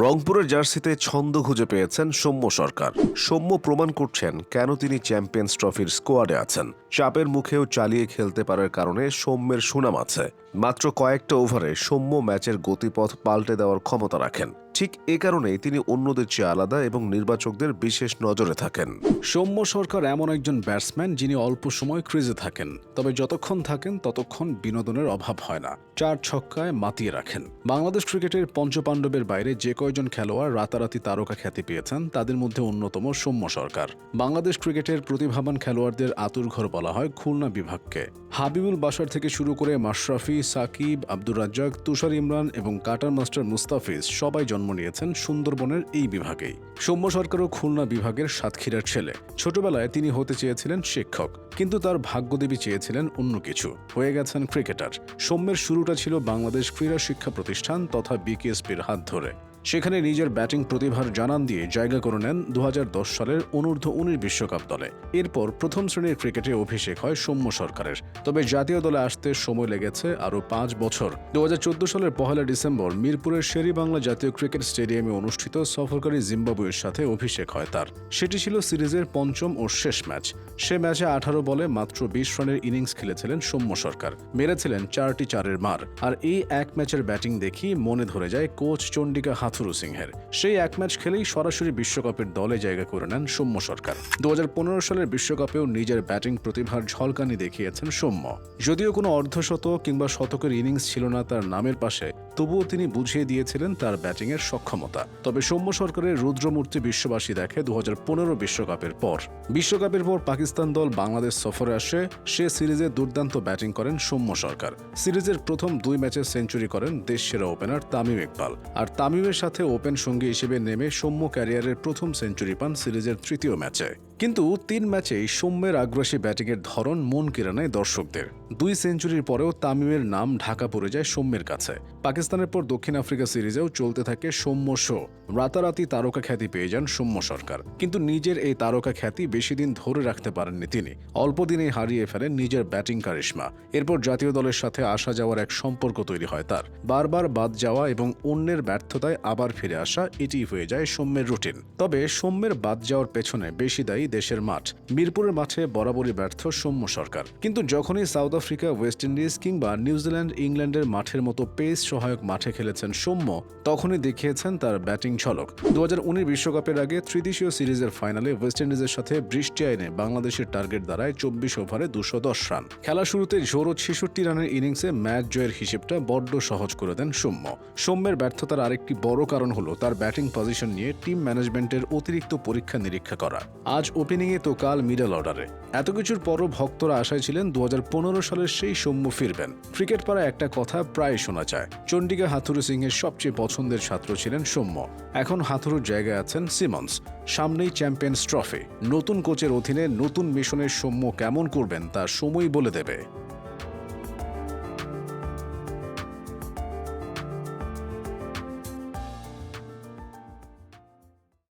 রংপুরের জার্সিতে ছন্দ খুঁজে পেয়েছেন সৌম্য সরকার। সৌম্য প্রমাণ করছেন কেন তিনি চ্যাম্পিয়ন্স ট্রফির স্কোয়াডে আছেন। চাপের মুখেও চালিয়ে খেলতে পারার কারণে সৌম্যের সুনাম আছে। মাত্র কয়েকটা ওভারে সৌম্য ম্যাচের গতিপথ পাল্টে দেওয়ার ক্ষমতা রাখেন। ঠিক এ কারণেই তিনি অন্যদের চেয়ে আলাদা এবং নির্বাচকদের বিশেষ নজরে থাকেন। সৌম্য সরকার এমন একজন ব্যাটসম্যান যিনি অল্প সময় ক্রিজে থাকেন, তবে যতক্ষণ থাকেন ততক্ষণ বিনোদনের অভাব হয় না। চার ছক্কায় মাতিয়ে রাখেন। বাংলাদেশ ক্রিকেটের পঞ্চপাণ্ডবের বাইরে যে কয়জন খেলোয়াড় রাতারাতি তারকা খ্যাতি পেয়েছেন, তাদের মধ্যে অন্যতম সৌম্য সরকার। বাংলাদেশ ক্রিকেটের প্রতিভাবান খেলোয়াড়দের আতুরঘর বলা হয় খুলনা বিভাগকে। হাবিবুল বাসার থেকে শুরু করে মাশরাফি, সাকিব, আব্দুর রাজ্জাক, তুষার ইমরান এবং কাটার মাস্টার মুস্তাফিজ সবাই জন্ম নিয়েছেন সুন্দরবনের এই বিভাগেই। সৌম্য সরকারও খুলনা বিভাগের সাতক্ষীরার ছেলে। ছোটবেলায় তিনি হতে চেয়েছিলেন শিক্ষক, কিন্তু তার ভাগ্যদেবী চেয়েছিলেন অন্য কিছু। হয়ে গেছেন ক্রিকেটার। সৌম্যের শুরুটা ছিল বাংলাদেশ ক্রীড়া শিক্ষা প্রতিষ্ঠান তথা বিকেএসপির হাত ধরে। সেখানে নিজের ব্যাটিং প্রতিভার জানান দিয়ে জায়গা করে নেন দু হাজার দশ সালের অনূর্ধ্ব উনিশ বিশ্বকাপ দলে। এরপর প্রথম শ্রেণির ক্রিকেটে অভিষেক হয় সৌম্য সরকারের। তবে জাতীয় দলে আসতে সময় লেগেছে আরও পাঁচ বছর। দু সালের পহেলা ডিসেম্বর মিরপুরের শেরি বাংলা জাতীয় ক্রিকেট স্টেডিয়ামে অনুষ্ঠিত সফরকারী জিম্বাবুয়ের সাথে অভিষেক হয় তার। সেটি ছিল সিরিজের পঞ্চম ও শেষ ম্যাচ। সে ম্যাচে আঠারো বলে মাত্র বিশ রানের ইনিংস খেলেছিলেন সৌম্য সরকার। মেরেছিলেন চারটি চারের মার। আর এই এক ম্যাচের ব্যাটিং দেখি মনে ধরে যায় কোচ চন্ডিকা হাথুরু সিংহের। সেই এক ম্যাচ খেলেই সরাসরি বিশ্বকাপের দলে জায়গা করে নেন সৌম্য সরকার। দু হাজার পনেরো সালের বিশ্বকাপেও নিজের ব্যাটিং প্রতিভার ঝলকানি দেখিয়েছেন সৌম্য। যদিও কোনো অর্ধশত কিংবা শতকের ইনিংস ছিল না তার নামের পাশে তবুও তিনি বুঝিয়ে দিয়েছিলেন তার ব্যাটিংয়ের সক্ষমতা। তবে সৌম্য সরকারের রুদ্রমূর্তি বিশ্ববাসী দেখে দু বিশ্বকাপের পর। বিশ্বকাপের পর পাকিস্তান দল বাংলাদেশ সফরে আসে। সে সিরিজে দুর্দান্ত ব্যাটিং করেন সৌম্য সরকার। সিরিজের প্রথম দুই ম্যাচে সেঞ্চুরি করেন দেশ সেরা ওপেনার তামিম ইকবাল। আর তামিমের সাথে ওপেন সঙ্গী হিসেবে নেমে সৌম্য ক্যারিয়ারের প্রথম সেঞ্চুরি পান সিরিজের তৃতীয় ম্যাচে। কিন্তু তিন ম্যাচেই সৌম্যের আগ্রাসী ব্যাটিংয়ের ধরন মন কেড়ে নেয় দর্শকদের। দুই সেঞ্চুরির পরেও তামিমের নাম ঢাকা পড়ে যায় সৌম্যের কাছে। পাকিস্তানের পর দক্ষিণ আফ্রিকা সিরিজেও চলতে থাকে সৌম্য শো। রাতারাতি তারকা খ্যাতি পেয়ে যান সৌম্য সরকার। কিন্তু নিজের এই তারকা খ্যাতি বেশি দিন ধরে রাখতে পারেননি তিনি। অল্প দিনেই হারিয়ে ফেলেন নিজের ব্যাটিং কারিশমা। এরপর জাতীয় দলের সাথে আসা যাওয়ার এক সম্পর্ক তৈরি হয় তার। বারবার বাদ যাওয়া এবং অন্যের ব্যর্থতায় আবার ফিরে আসা এটি হয়ে যায় সৌম্যের রুটিন। তবে সৌম্যের বাদ যাওয়ার পেছনে বেশি দায়ী দেশের মাঠ। মিরপুরের মাঠে বরাবরই ব্যর্থ সৌম্য সরকার। কিন্তু যখনই সাউথ আফ্রিকা, ওয়েস্ট ইন্ডিজ কিংবা নিউজিল্যান্ড ইংল্যান্ডের মাঠের মতো পেস সহায়ক মাঠে খেলেছেন সৌম্য, তখনই দেখিয়েছেন তার ব্যাটিং ঝলক। দু বিশ্বকাপের আগে ত্রিদেশীয় সিরিজের ফাইনালে ওয়েস্ট ইন্ডিজের সাথে বৃষ্টি আইনে বাংলাদেশের টার্গেট দ্বারায় চব্বিশ ওভারে দুশো দশ রান। খেলা শুরুতে জোরো ছেষট্টি রানের ইনিংসে ম্যাচ জয়ের হিসেবটা বড্ড সহজ করে দেন সৌম্য। সৌম্যের ব্যর্থতার আরেকটি বড় কারণ হলো তার ব্যাটিং পজিশন নিয়ে টিম ম্যানেজমেন্টের অতিরিক্ত পরীক্ষা নিরীক্ষা করা। আজ ওপেনিংয়ে তো কাল মিডল অর্ডারে এত কিছুর পরও ভক্তরা আশায় ছিলেন দু হাজার পনেরো সালের সেই সৌম্য ফিরবেন। ক্রিকেট পাড়া একটা কথা প্রায় শোনা যায়। চন্ডিকা হাথুরু সিংয়ের সবচেয়ে পছন্দের ছাত্র ছিলেন সৌম্য। এখন হাথুরুর জায়গায় আছেন সিমন্স সামনেই চ্যাম্পিয়ন্স ট্রফি নতুন কোচের অধীনে নতুন মিশনের সৌম্য কেমন করবেন তা সময় বলে দেবে।